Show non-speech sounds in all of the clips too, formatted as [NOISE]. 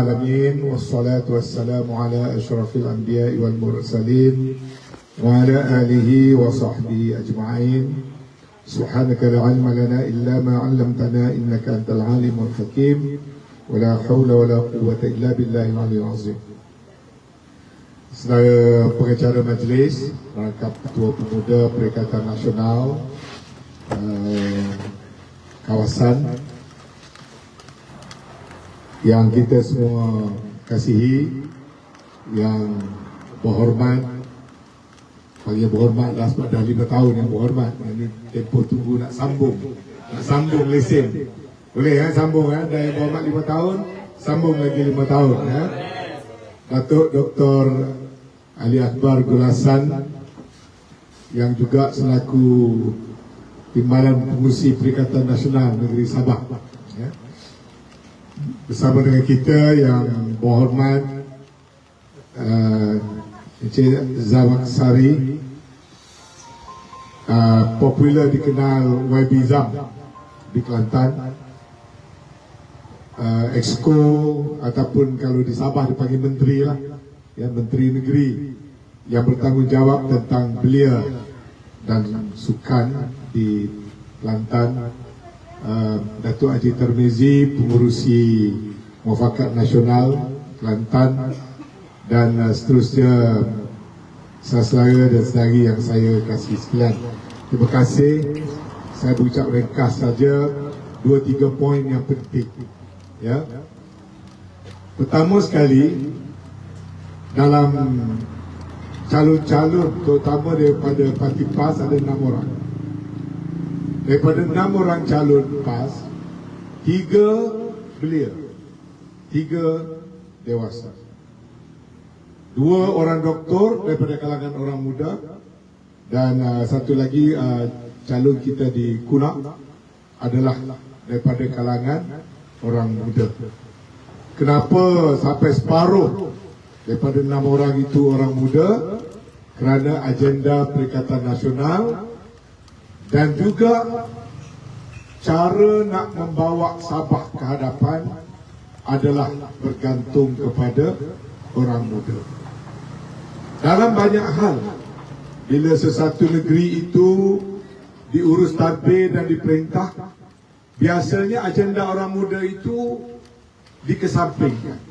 العالمين والصلاة والسلام على أشرف الأنبياء والمرسلين وعلى آله وصحبه أجمعين سبحانك لا علم لنا إلا ما علمتنا إنك أنت العالم الحكيم ولا حول ولا قوة إلا بالله العلي العظيم Saudara pengacara majlis, rangkap Ketua Pemuda Perikatan Nasional uh, kawasan yang kita semua kasihi, yang berhormat, panggil berhormat dah sebab dah lima tahun yang berhormat. Ini tempoh tunggu nak sambung, nak sambung lesen. Boleh ya sambung ya, dah yang berhormat lima tahun, sambung lagi lima tahun ya. Datuk Dr. Ali Akbar Gulasan yang juga selaku Timbalan Pengurusi Perikatan Nasional Negeri Sabah. Bersama dengan kita yang berhormat uh, Encik Zawak Sari uh, popular dikenal YB Zam di Kelantan. Uh, Exco ataupun kalau di Sabah dipanggil Menteri lah ya Menteri Negeri yang bertanggungjawab tentang belia dan sukan di Kelantan uh, Datuk Haji Termizi pengurusi Mufakat Nasional Kelantan dan uh, seterusnya saudara dan saudari yang saya kasih sekalian. Terima kasih. Saya berucap ringkas saja dua tiga poin yang penting. Ya. Pertama sekali dalam calon-calon terutama daripada parti PAS ada enam orang. Daripada enam orang calon PAS, tiga belia, tiga dewasa. Dua orang doktor daripada kalangan orang muda dan uh, satu lagi uh, calon kita di Kunak adalah daripada kalangan orang muda. Kenapa sampai separuh daripada enam orang itu orang muda? Kerana agenda Perikatan Nasional dan juga cara nak membawa Sabah ke hadapan adalah bergantung kepada orang muda. Dalam banyak hal, bila sesuatu negeri itu diurus tadbir dan diperintah, biasanya agenda orang muda itu dikesampingkan.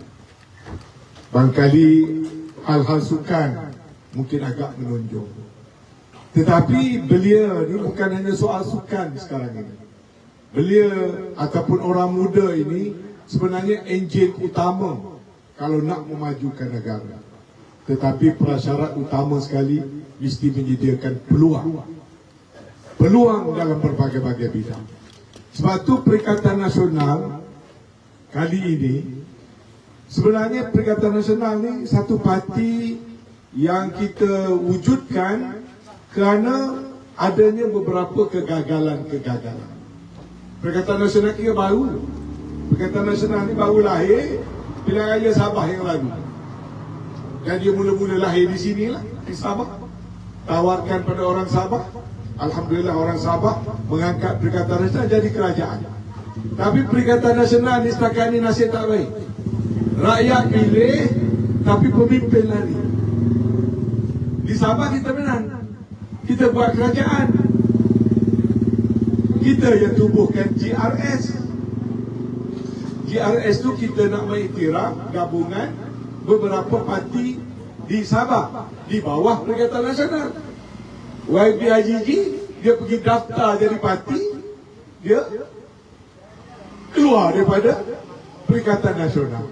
Bangkali hal-hal sukan mungkin agak menonjol. Tetapi belia ni bukan hanya soal sukan sekarang ini. Belia ataupun orang muda ini sebenarnya enjin utama kalau nak memajukan negara. Tetapi prasyarat utama sekali mesti menyediakan peluang. Peluang dalam berbagai-bagai bidang. Sebab tu Perikatan Nasional kali ini sebenarnya Perikatan Nasional ni satu parti yang kita wujudkan kerana adanya beberapa kegagalan-kegagalan. Perikatan Nasional kita baru. Perikatan Nasional ni baru lahir pilihan raya Sabah yang lalu. Dan dia mula-mula lahir di sini lah, di Sabah. Tawarkan pada orang Sabah. Alhamdulillah orang Sabah mengangkat Perikatan Nasional jadi kerajaan. Tapi Perikatan Nasional ni setakat ni nasib tak baik. Rakyat pilih tapi pemimpin lari. Di Sabah kita menang. Kita buat kerajaan. Kita yang tubuhkan GRS. GRS tu kita nak mengiktiraf gabungan beberapa parti di Sabah di bawah Perikatan Nasional. YBIGG dia pergi daftar jadi parti dia keluar daripada Perikatan Nasional.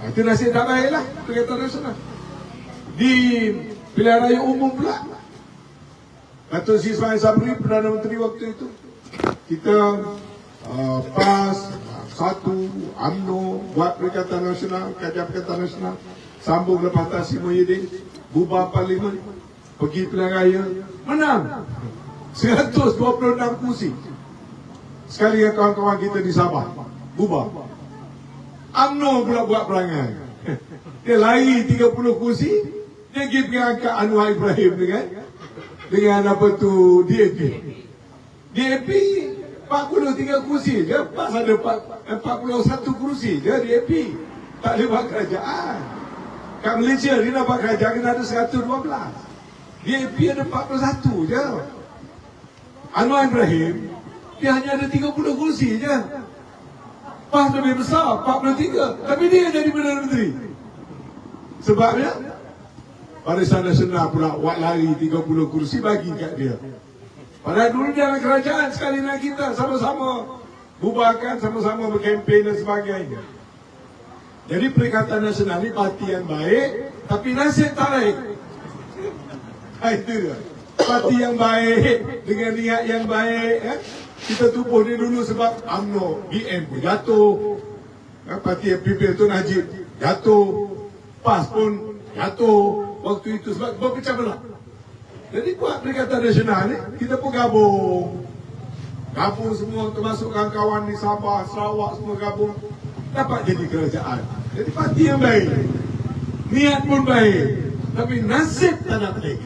Ha, itu nasib tak baiklah Perikatan Nasional di pilihan raya umum pula. Datuk Sri Ismail Sabri Perdana Menteri waktu itu. Kita uh, PAS satu UMNO buat Perikatan Nasional kajian Perikatan Nasional. Sambung lepas Tasik Muhyiddin bubar parlimen pergi pilihan raya. Menang. 126 kursi. Sekali dengan kawan-kawan kita di Sabah bubar. UMNO pula buat perangai. Dia lari 30 kursi dia pergi angkat Anwar Ibrahim dengan dengan apa tu DAP. DAP 43 kursi je, PAS ada 41 kursi je di AP. Tak boleh buat kerajaan. Kat Malaysia dia buat kerajaan kena ada 112. Di AP ada 41 je. Anwar Ibrahim, dia hanya ada 30 kursi je. PAS lebih besar, 43. Tapi dia jadi Perdana Menteri. Sebabnya, Barisan Nasional pula buat lari 30 kursi bagi kat dia. Padahal dulu dalam kerajaan sekali dengan kita sama-sama bubarkan, sama-sama berkempen dan sebagainya. Jadi Perikatan Nasional ni parti yang baik, tapi nasib tak baik. Ha, itu dia. Parti yang baik, dengan niat yang baik. Ya? Kita tubuh dia dulu sebab UMNO, BM pun jatuh. Ya, parti yang pimpin tu Najib jatuh. PAS pun jatuh. Waktu itu sebab berpecah belah. Jadi buat Perikatan Nasional ni, kita pun gabung. Gabung semua termasuk kawan-kawan di Sabah, Sarawak semua gabung. Dapat jadi kerajaan. Jadi parti yang baik. Niat pun baik. Tapi nasib tak nak baik.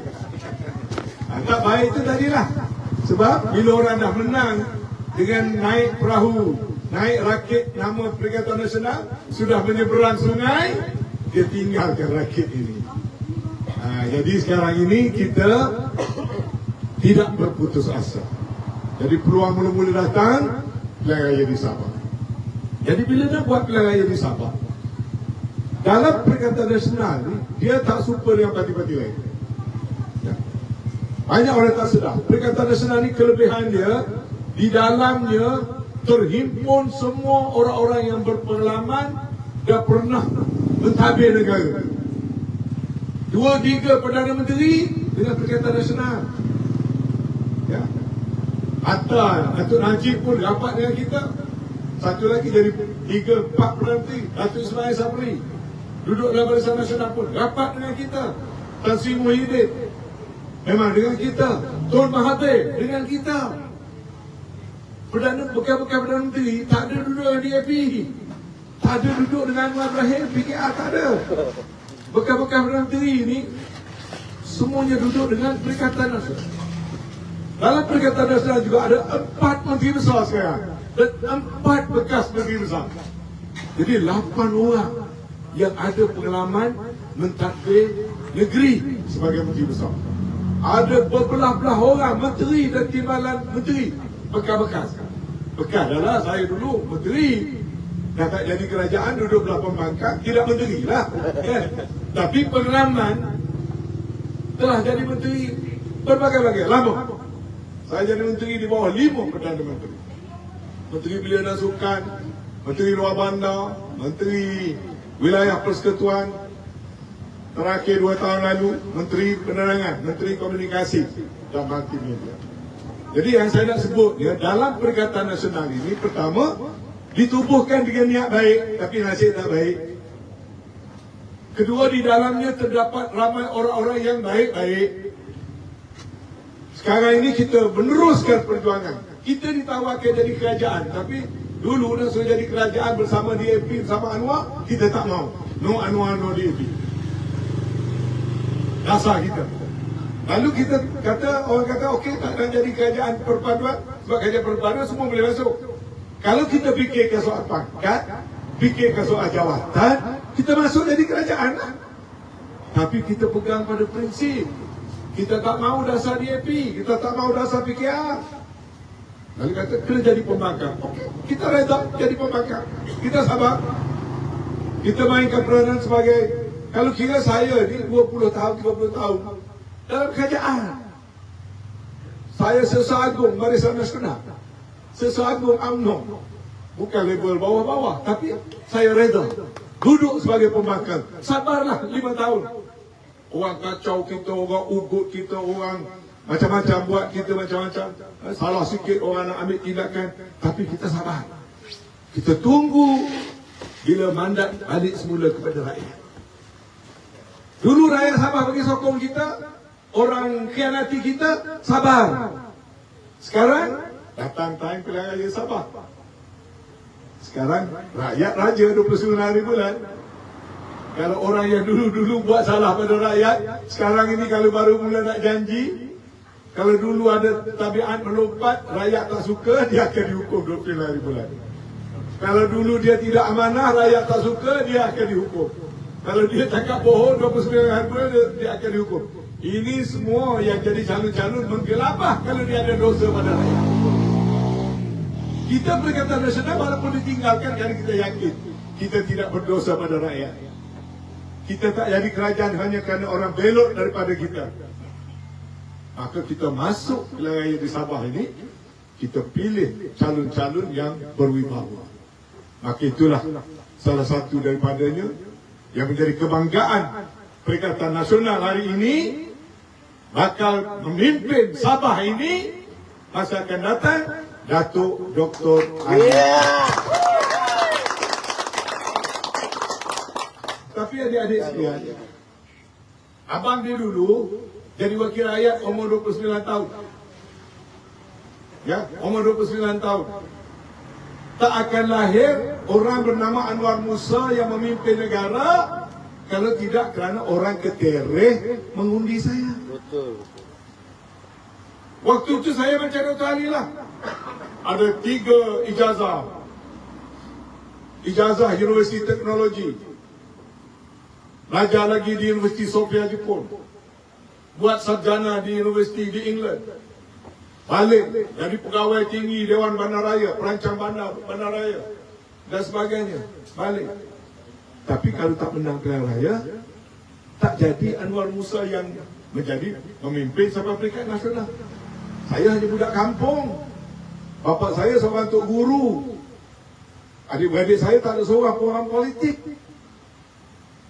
Ha, tak baik itu tadilah. Sebab bila orang dah menang dengan naik perahu, naik rakit nama Perikatan Nasional, sudah menyeberang sungai, dia tinggalkan rakit ini. Ha, jadi sekarang ini kita tidak berputus asa. Jadi peluang mula-mula datang, pilihan raya di Sabah. Jadi bila nak buat pilihan raya di Sabah, dalam Perikatan Nasional ni, dia tak super dengan parti-parti lain. Ya. Banyak orang tak sedar. Perikatan Nasional ni kelebihan dia, di dalamnya terhimpun semua orang-orang yang berpengalaman dah pernah mentadbir negara. Dua tiga Perdana Menteri dengan Perikatan Nasional. Ya. Hatta Datuk Najib pun rapat dengan kita. Satu lagi jadi tiga, empat Perdana Menteri. Datuk Ismail Sabri. Duduk dalam Barisan Nasional pun rapat dengan kita. Tan Sri Muhyiddin. Memang dengan kita. Tun Mahathir dengan kita. Perdana bekas-bekas Perdana Menteri tak ada duduk dengan DAP. Ada duduk dengan Anwar Ibrahim. PKR tak ada. Bekas-bekas Perdana Menteri ini semuanya duduk dengan Perikatan Nasional. Dalam Perikatan Nasional juga ada empat menteri besar sekarang. Dan empat bekas menteri besar. Jadi lapan orang yang ada pengalaman mentadbir negeri sebagai menteri besar. Ada berbelah-belah orang menteri dan timbalan menteri bekas-bekas. Bekas adalah saya dulu menteri. Dah tak jadi kerajaan duduk belah pembangkang tidak menteri lah. Kan? Tapi pengalaman telah jadi menteri berbagai-bagai lama. Saya jadi menteri di bawah lima Perdana Menteri. Menteri Belia dan Sukan, Menteri Luar Bandar, Menteri Wilayah Persekutuan, terakhir dua tahun lalu, Menteri Penerangan, Menteri Komunikasi dan Multimedia. Jadi yang saya nak sebut, ya, dalam Perikatan Nasional ini, pertama, ditubuhkan dengan niat baik, tapi nasib tak baik. Kedua, di dalamnya terdapat ramai orang-orang yang baik-baik, sekarang ini kita meneruskan perjuangan. Kita ditawarkan jadi kerajaan. Tapi dulu dah sudah jadi kerajaan bersama DAP, bersama Anwar, kita tak mau. No Anwar, no DAP. Dasar kita. Lalu kita kata, orang kata, okey tak nak jadi kerajaan perpaduan. Sebab kerajaan perpaduan semua boleh masuk. Kalau kita fikirkan soal pangkat, fikirkan soal jawatan, kita masuk jadi kerajaan lah. Tapi kita pegang pada prinsip. Kita tak mau dasar DAP, kita tak mau dasar PKR. Lalu kata, kena jadi pembangkang. Okey, kita reda jadi pembangkang. Kita sabar. Kita mainkan peranan sebagai, kalau kira saya ni 20 tahun, 30 tahun, dalam kerajaan. Saya sesagung Barisan Nasional. Sesagung UMNO. Bukan level bawah-bawah, tapi saya reda. Duduk sebagai pembangkang. Sabarlah 5 tahun. Orang kacau kita, orang ugut kita, orang macam-macam buat kita macam-macam. Salah sikit orang nak ambil tindakan. Tapi kita sabar. Kita tunggu bila mandat balik semula kepada rakyat. Dulu rakyat sabar bagi sokong kita. Orang khianati kita, sabar. Sekarang, datang time pilihan raya sabar. Sekarang, rakyat raja 29 hari bulan. Kalau orang yang dulu-dulu buat salah pada rakyat, sekarang ini kalau baru mula nak janji, Kalau dulu ada tabiat melompat, rakyat tak suka, [LAUGHS] dia akan dihukum 20 hari bulan. Kalau dulu dia tidak amanah, rakyat tak suka, dia akan dihukum. Kalau dia cakap bohong 29 hari bulan, dia, dia akan dihukum. Ini semua yang jadi calon-calon menggelabah kalau dia ada dosa pada rakyat. Kita Perikatan Nasional walaupun ditinggalkan kerana kita yakin kita tidak berdosa pada rakyat. Kita tak jadi kerajaan hanya kerana orang belok daripada kita. Maka kita masuk wilayah di Sabah ini, kita pilih calon-calon yang berwibawa. Maka itulah salah satu daripadanya yang menjadi kebanggaan Perikatan Nasional hari ini bakal memimpin Sabah ini masa akan datang Datuk Dr. Ali. Tapi adik-adik sekalian, abang dia dulu jadi wakil rakyat umur 29 tahun. Ya, umur 29 tahun. Tak akan lahir orang bernama Anwar Musa yang memimpin negara kalau tidak kerana orang ketereh mengundi saya. Betul. Waktu itu saya macam Dr. Ali lah. Ada tiga ijazah. Ijazah Universiti Teknologi. Belajar lagi di Universiti Sofia Jepun. Buat sarjana di Universiti di England. Balik jadi pegawai tinggi Dewan Bandaraya, perancang bandar Bandaraya dan sebagainya. Balik. Tapi kalau tak menang pilihan raya, tak jadi Anwar Musa yang menjadi pemimpin Sabah Peringkat Nasional. Saya hanya budak kampung. Bapak saya seorang tok guru. Adik-beradik saya tak ada seorang orang politik.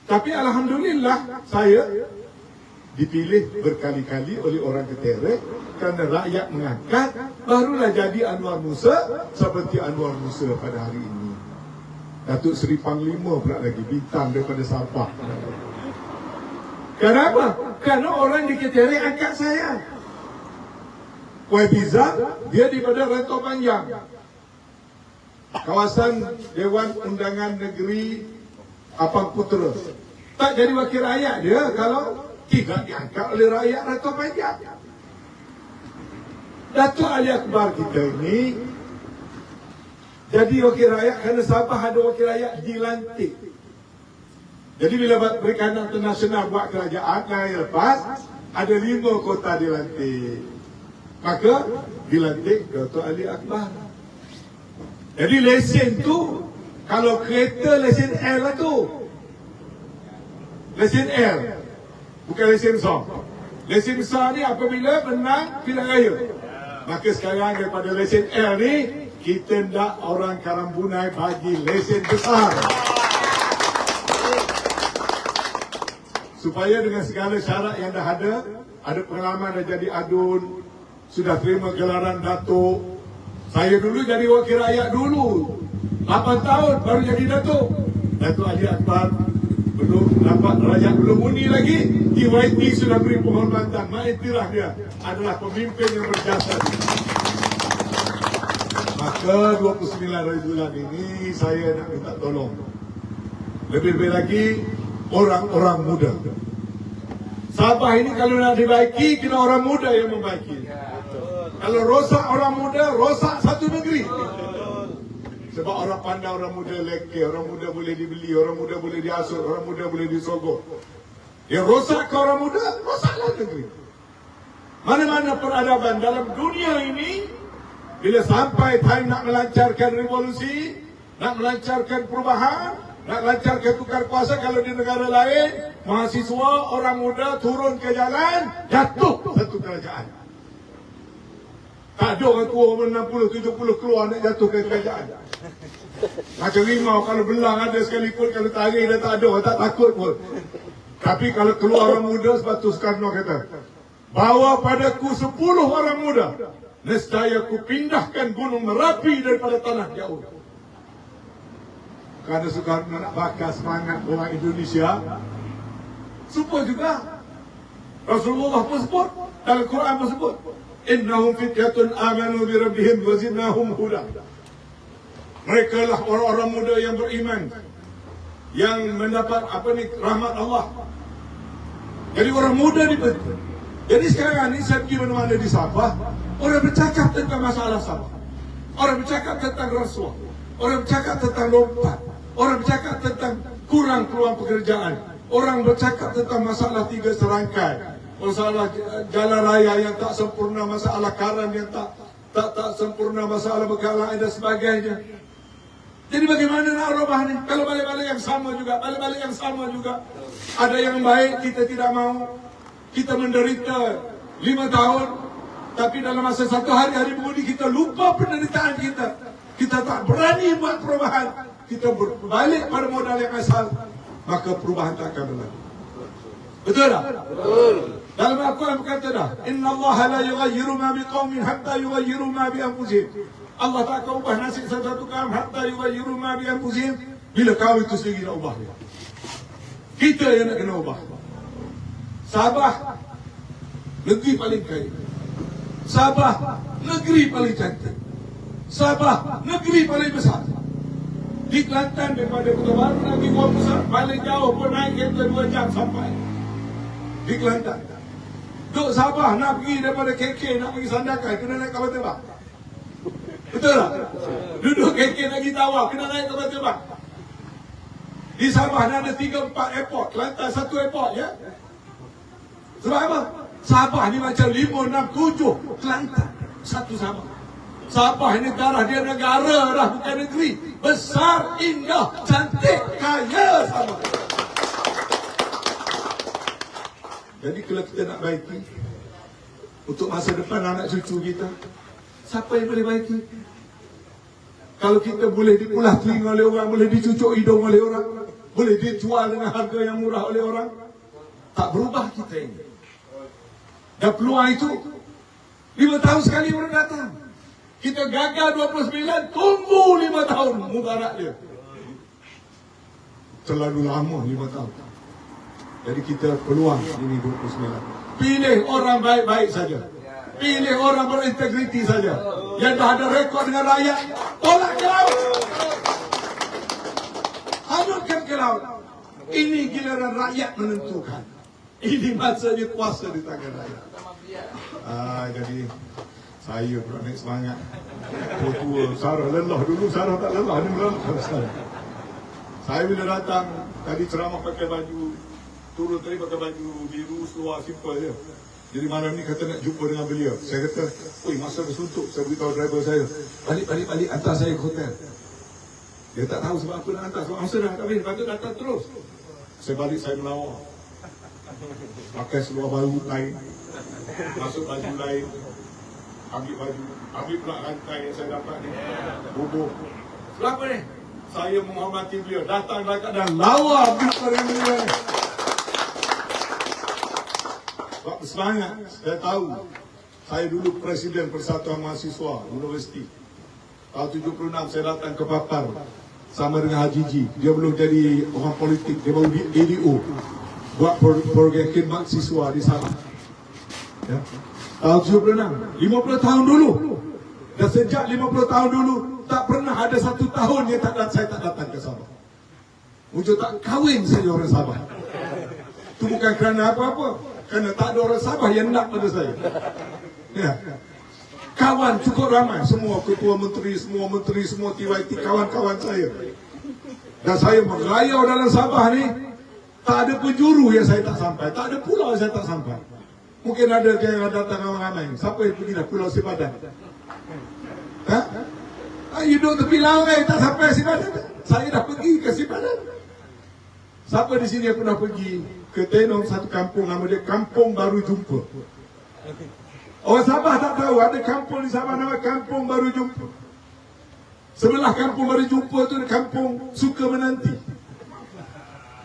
Tapi Alhamdulillah saya dipilih berkali-kali oleh orang keterek kerana rakyat mengangkat barulah jadi Anwar Musa seperti Anwar Musa pada hari ini. Datuk Seri Panglima pula lagi bintang daripada Sabah. Kenapa? Kerana orang di keterek angkat saya. Kuai Pizza, dia daripada Rantau Panjang. Kawasan Dewan Undangan Negeri Apang Putera. Tak jadi wakil rakyat dia kalau tidak diangkat oleh rakyat Rantau Panjang. Datuk Ali Akbar kita ini jadi wakil rakyat kerana Sabah ada wakil rakyat dilantik. Jadi bila Perikanan Internasional buat kerajaan yang lepas, ada lima kota dilantik. Maka dilantik Dato' Ali Akbar. Jadi lesen tu, kalau kereta lesen L lah tu. Lesen L. Bukan lesen besar. Lesen besar ni apabila menang pilihan raya. Maka sekarang daripada lesen L ni, kita nak orang Karambunai bagi lesen besar. Supaya dengan segala syarat yang dah ada, ada pengalaman dah jadi adun, sudah terima gelaran Datuk. Saya dulu jadi wakil rakyat dulu. 8 tahun baru jadi Datuk. Datuk Ali Akbar belum dapat rakyat belum undi lagi. TYT sudah beri penghormatan. Maitirah dia adalah pemimpin yang berjasa. Maka 29 hari bulan ini saya nak minta tolong. Lebih-lebih lagi orang-orang muda. Sabah ini kalau nak dibaiki, kena orang muda yang membaiki. Kalau rosak orang muda, rosak satu negeri. Sebab orang pandang orang muda leke, orang muda boleh dibeli, orang muda boleh diasut, orang muda boleh disogok. Yang rosak ke orang muda, rosaklah negeri. Mana-mana peradaban dalam dunia ini, bila sampai time nak melancarkan revolusi, nak melancarkan perubahan, nak lancarkan tukar kuasa kalau di negara lain, mahasiswa, orang muda turun ke jalan, jatuh satu kerajaan. Tak ada orang tua umur 60, 70 keluar nak jatuh ke kerajaan. Macam rimau kalau belang ada sekalipun, kalau tarik dah tak ada, tak takut pun. Tapi kalau keluar orang muda, sebab tu Soekarno kata, bawa padaku 10 orang muda, nescaya ku pindahkan gunung Merapi daripada tanah jauh. Kerana Soekarno nak bakar semangat orang Indonesia, Supaya juga Rasulullah pun sebut dalam Quran pun sebut innahum fityatun amanu bi rabbihim wa zidnahum huda mereka lah orang-orang muda yang beriman yang mendapat apa ni rahmat Allah jadi orang muda dibentuk Jadi sekarang ni saya pergi mana-mana di Sabah, orang bercakap tentang masalah Sabah. Orang bercakap tentang rasuah. Orang bercakap tentang lompat. Orang bercakap tentang kurang peluang pekerjaan. Orang bercakap tentang masalah tiga serangkai. Masalah jalan raya yang tak sempurna, masalah karan yang tak tak tak sempurna, masalah bekalan dan sebagainya. Jadi bagaimana nak rubah ni? Kalau balik-balik yang sama juga, balik-balik yang sama juga. Ada yang baik kita tidak mau. Kita menderita lima tahun, tapi dalam masa satu hari hari kemudian kita lupa penderitaan kita. Kita tak berani buat perubahan. Kita berbalik pada modal yang asal. Maka perubahan tak akan berlaku. Betul tak? Betul. Dalam Al-Quran berkata dah, Inna Allah la yughayyiru ma biqawmin hatta yughayyiru ma bi anfusihim. Allah tak akan ubah nasib satu kaum hatta yughayyiru ma bi anfusihim bila kau itu sendiri nak ubah dia. Kita yang nak kena ubah. Sabah negeri paling kaya. Sabah negeri paling cantik. Sabah negeri paling besar. Di Kelantan daripada Kota Baru lagi Kuala Besar paling jauh pun naik kereta dua jam sampai. Di Kelantan. Duk Sabah nak pergi daripada KK nak pergi Sandakan kena naik kapal terbang. Betul tak? Duduk KK nak pergi Tawau kena naik kapal terbang. Di Sabah ada 3 4 airport, Kelantan satu airport ya. Sebab apa? Sabah ni macam 5 6 7 Kelantan satu Sabah. Sabah ini darah dia negara dah bukan negeri. Besar, indah, cantik, kaya Sabah. Jadi kalau kita nak baiki untuk masa depan anak cucu kita, siapa yang boleh baiki? Kalau kita boleh dipulah telinga oleh orang, boleh dicucuk hidung oleh orang, boleh dijual dengan harga yang murah oleh orang, tak berubah kita ini. Dan peluang itu, lima tahun sekali orang datang. Kita gagal 29, tunggu lima tahun mubarak dia. Terlalu lama lima tahun. Jadi kita peluang ini 29. Pilih orang baik-baik saja. Pilih orang berintegriti saja. Yang dah ada rekod dengan rakyat. Tolak ke laut. Hanyutkan ke laut. Ini giliran rakyat menentukan. Ini masanya kuasa di tangan rakyat. Ah, jadi saya pula naik semangat. Tua-tua, Sarah lelah dulu, Sarah tak lelah. Ini lelah. Saya bila datang, tadi ceramah pakai baju turun tadi pakai baju biru seluar simple je. Jadi malam ni kata nak jumpa dengan beliau. Saya kata, oi masa bersuntuk. Saya beritahu driver saya, balik balik balik hantar saya ke hotel. Dia tak tahu sebab apa nak hantar. Sebab masa dah habis, lepas tu datang terus. Saya balik, saya melawak. Pakai seluar baru lain. Masuk baju lain. Ambil baju. Ambil pula rantai yang saya dapat ni. Bubuh. Sebab apa ni? Saya menghormati beliau. Datang dalam keadaan lawa. Bukan beliau. Semangat, saya tahu saya dulu Presiden Persatuan Mahasiswa Universiti. Tahun 76 saya datang ke Papar sama dengan Haji Ji. Dia belum jadi orang politik, dia baru di ADO. Buat program khidmat siswa di sana. Ya. Tahun 76, 50 tahun dulu. Dan sejak 50 tahun dulu, tak pernah ada satu tahun yang tak datang, saya tak datang ke Sabah. Wujud tak kahwin saya orang Sabah. Itu bukan kerana apa-apa. Kerana tak ada orang Sabah yang nak pada saya. Ya. Kawan cukup ramai. Semua ketua menteri, semua menteri, semua TYT, kawan-kawan saya. Dan saya merayau dalam Sabah ni, tak ada penjuru yang saya tak sampai. Tak ada pulau yang saya tak sampai. Mungkin ada yang datang ramai-ramai. Siapa yang pergi dah Pulau Sipadan? Ha? Ah, you duduk tepi laut tak sampai Sipadan. Saya dah pergi ke Sipadan. Siapa di sini yang pernah pergi ke Tenong satu kampung nama dia Kampung Baru Jumpa. Orang Sabah tak tahu ada kampung di Sabah nama Kampung Baru Jumpa. Sebelah Kampung Baru Jumpa tu Kampung Suka Menanti.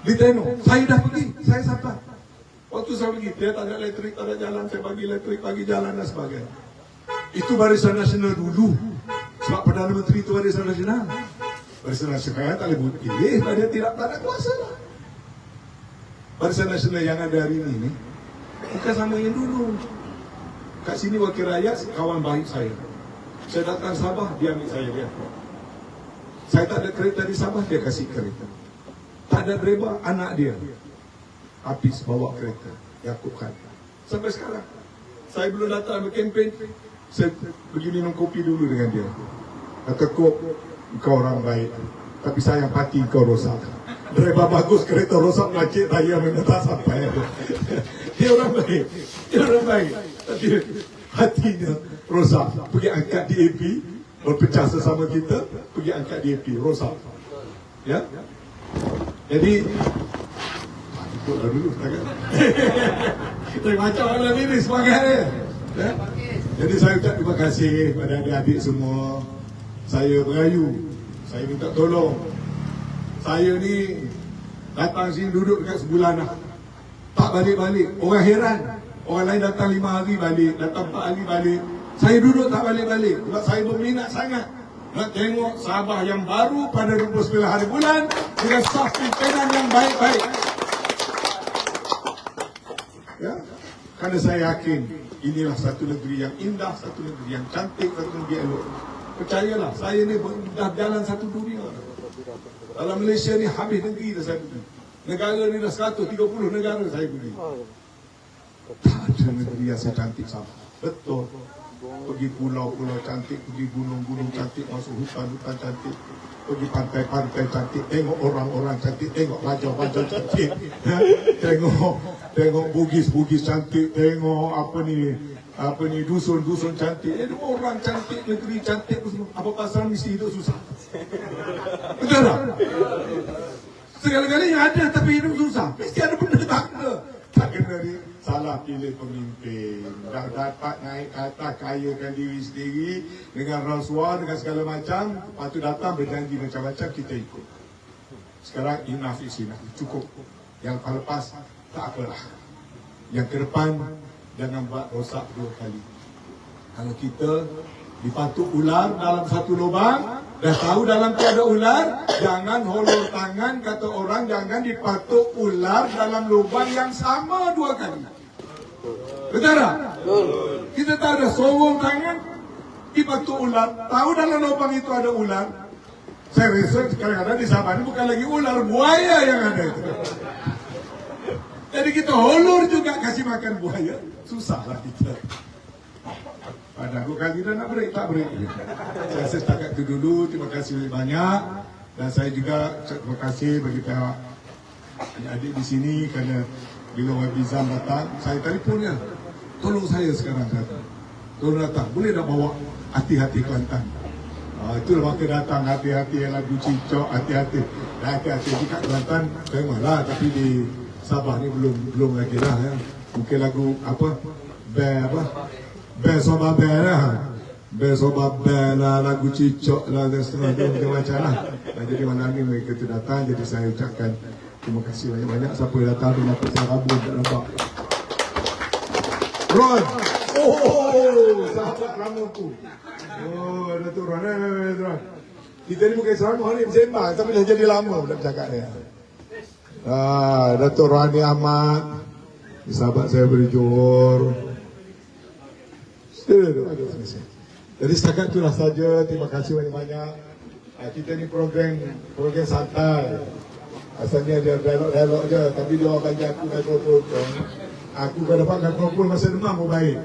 Di Tenong. Saya dah pergi, saya sampai. Waktu saya pergi, dia tak ada elektrik, tak ada jalan, saya bagi elektrik, bagi jalan dan sebagainya. Itu Barisan Nasional dulu. Sebab Perdana Menteri itu Barisan Nasional. Barisan Nasional tak boleh pilih, dia tidak tak ada kuasa lah. Barisan Nasional yang ada hari ini ni bukan sama yang dulu. Kat sini wakil rakyat kawan baik saya. Saya datang Sabah, dia ambil saya dia. Saya tak ada kereta di Sabah, dia kasih kereta. Tak ada driver, anak dia. Habis bawa kereta. Yakub Khan. Sampai sekarang. Saya belum datang berkempen. Saya pergi minum kopi dulu dengan dia. Kata kok, kau orang baik. Tapi sayang hati kau rosak. Driver bagus, kereta rosak, macet saya memang tak sampai. dia orang baik. Dia orang baik. Tapi hatinya rosak. Pergi angkat DAP, berpecah sesama kita, pergi angkat DAP, rosak. Ya? Jadi, ah, ikutlah dulu, takkan? [LAUGHS] Tapi macam malam ini semangat dia. Ya? Jadi saya ucap terima kasih kepada adik-adik semua. Saya berayu. Saya minta tolong. Saya ni datang sini duduk dekat sebulan dah. Tak balik-balik. Orang heran. Orang lain datang lima hari balik. Datang empat hari balik. Saya duduk tak balik-balik. Sebab saya berminat sangat. Nak tengok Sabah yang baru pada 29 hari bulan dengan staf pimpinan yang baik-baik. Ya? Kerana saya yakin inilah satu negeri yang indah, satu negeri yang cantik, satu negeri yang elok. Percayalah, saya ni dah jalan satu dunia. Dalam Malaysia ni habis negeri dah saya pergi. Negara ni dah 130 negara saya pergi. Tak ada negeri yang secantik sama. Betul. Pergi pulau-pulau cantik, pergi gunung-gunung cantik, masuk hutan-hutan cantik. Pergi pantai-pantai cantik, tengok orang-orang cantik, tengok raja-raja cantik. Ya? [LAUGHS] Tengok tengok bugis-bugis cantik, tengok apa ni apa ni dusun-dusun cantik. Eh, orang cantik, negeri cantik semua. Apa pasal mesti hidup susah? [LAUGHS] Betul tak? Segala-galanya ada tapi hidup susah. Mesti ada benda tak kena. Tak kena ni salah pilih pemimpin. Dah dapat naik ke atas, kayakan diri sendiri dengan rasuah, dengan segala macam. Lepas tu datang berjanji macam-macam, kita ikut. Sekarang enough is enough. Cukup. Yang lepas, tak apalah. Yang ke depan, jangan buat rosak dua kali. Kalau kita dipatuk ular dalam satu lubang, dah tahu dalam tu ada ular, jangan holor tangan, kata orang, jangan dipatuk ular dalam lubang yang sama dua kali. Betul tak? Kita tak ada sorong tangan, dipatuk ular, tahu dalam lubang itu ada ular. Saya research kadang-kadang di Sabah ini bukan lagi ular, buaya yang ada itu. Jadi kita holor juga kasih makan buaya, susahlah kita. Pada aku kali dah nak break, tak break. Saya setakat itu dulu, terima kasih banyak. Dan saya juga terima kasih bagi pihak adik di sini kerana bila Wabizam datang, saya telefon dia. Tolong saya sekarang datang. Tolong datang. Boleh tak bawa hati-hati Kelantan? Ah, itulah maka datang hati-hati lagu cicok, hati-hati. Hati-hati juga Kelantan, tengoklah. Tapi di Sabah ni belum belum lagi lah ya. Mungkin lagu apa? Bear apa? Bear soba bear lah. Bear soba bear lah, lagu cicok lah dan sebagainya macam-macam lah. Dan jadi malam ni mereka tu datang, jadi saya ucapkan terima kasih banyak-banyak. Siapa yang datang tu nampak saya rabun tak nampak. Ron! Oh, sahabat lama tu. Oh, Datuk Ron. Eh, Ron. Kita ni bukan sama ni bersembang tapi dah jadi lama dah bercakap dia. Ah, Datuk Rohani Ahmad. Sahabat saya dari Johor. Jadi setakat itulah saja. Terima kasih banyak-banyak. Ah, kita ni program program santai. Asalnya dia dialog-dialog je. Tapi dia orang bagi aku mikrofon. Aku kalau dapat mikrofon masa demam pun baik.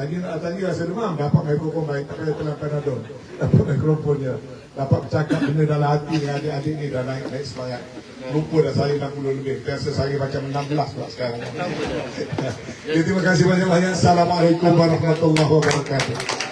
Tadi nak ni rasa demam, dapat mikrofon baik. Tak payah telan panadol. Dapat mikrofon je. Dapat bercakap benda dalam hati dengan adik-adik ni dah naik, naik semangat. Lupa dah saya 60 lebih. Biasa saya macam 16 pula sekarang. Jadi, [LAUGHS] terima kasih banyak-banyak. Assalamualaikum warahmatullahi wabarakatuh.